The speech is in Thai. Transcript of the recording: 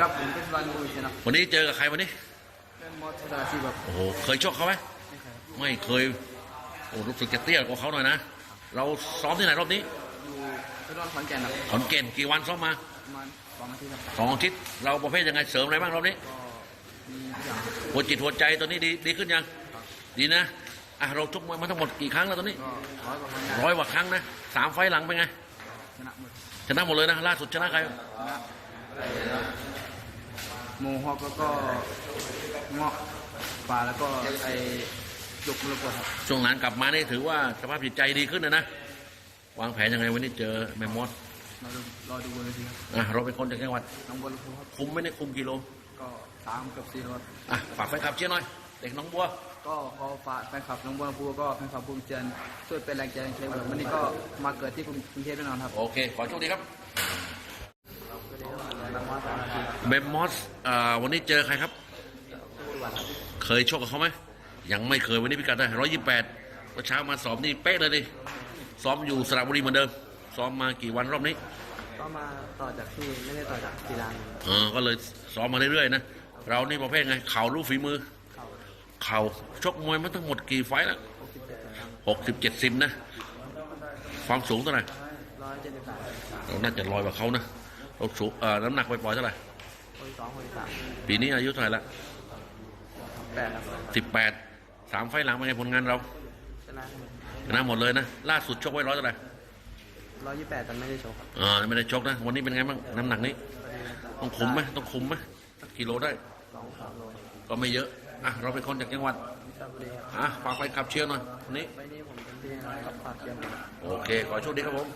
ครับผมเป็นวันบุญชนะวันนี้เจอกับใครวันนี้เป็นมอสดาซีแบบโอ้โหเคยชกเขาไหมไม่เคยครับไม่เคยโอ้รู้สึกจะเตี้ยกว่าเขาหน่อยนะเราซ้อมที่ไหนรอบนี้อยู่ที่นอนขอนแก่นครับขอนแก่นกี่วันซ้อมมาประมาณสองอาทิตย์ครับสองอาทิตย์เราประเภทยังไงเสริมอะไรบ้างรอบนี้ก็มีทุกอย่างครับหัวจิตหัวใจตอนนี้ดีดีขึ้นยัง ดีนะอะเราชกมวยมาทั้งหมดกี่ครั้งแล้วตอนนี้ก็ร้อยกว่าคนได้ร้อยกว่าครั้งนะสามไฟล์หลังเป็นไงชนะหมดชนะหมดเลยนะล่าสุดชนะใครชนะ โมฮอกแล้วก็เงาะป่าแล้วก็ไอ้ยกมรกตครับช่วงหลังกลับมานี่ถือว่าสภาพจิตใจดีขึ้นนะนะ วางแผนยังไงวันนี้เจอแมมมอสรอดูรอดูบนเวทีครับอะเราเป็นคนจากจังหวัดน้องบัวลำพูครับคุมไม่ได้คุมกิโลก็สามกับสี่รถอะฝากแฟนคลับเชียร์หน่อย เด็กน้องบัว ก็ขอฝากแฟนคลับน้องบัวลำพูก็แฟนคลับภูมิใจช่วยเป็นแรงใจให้เชฟวันนี้ก็มาเกิดที่กรุงเทพแน่นอนครับ โอเค ขอโชคดีครับ รางวัลสามนาที เบมมอสอ่าวันนี้เจอใครครับ เคยชกกับเขาไหมยังไม่เคยวันนี้พิกัดได้ร้อยยี่แปดเช้ามาสอบนี่เป๊ะเลยดิซ้อมอยู่สระบุรีเหมือนเดิม ซ้อมมากี่วันรอบนี้ก็มาต่อจากที่ไม่ได้ต่อจากกีฬาเออก็เลยซ้อมมาเรื่อยๆนะเรานี่ประเภทไงเข่าลูกฝีมือเข่าเข่าชกมวยมาทั้งหมดกี่ไฟต์ละหกสิบเจ็ดครับหกสิบเจ็ดสิบนะ ความสูงเท่าไหร่ร้อยเจ็ดสิบสามเราน่าจะลอยกว่าเขานะเราสูงเอ่อน้ำหนักไปปล่อยๆเท่าไหร่ คนสองคนสามปีนี้อายุเท่าไหร่ละแปดครับสิบแปดสามไฟล์หลังเป็นไงผลงานเราชนะชนะหมดเลยนะ ล่าสุดชกไว้ร้อยเท่าไหร่ร้อยยี่สิบแปดแต่ไม่ได้โชว์ครับอ่าไม่ได้ชกนะ วันนี้เป็นไงบ้างน้ำหนักนี้ ต้องคุมไหมต้องคุมไหมสักกิโลได้ สองสามโลก็ไม่เยอะอะเราเป็นคนจากจังหวัดวิชาบุรีครับอะฝากไปขับเชียร์หน่อยวันนี้ ไปนี่ผมเป็นที่นะครับฝากเชียร์ผม โอเค ขอโชคดีครับผม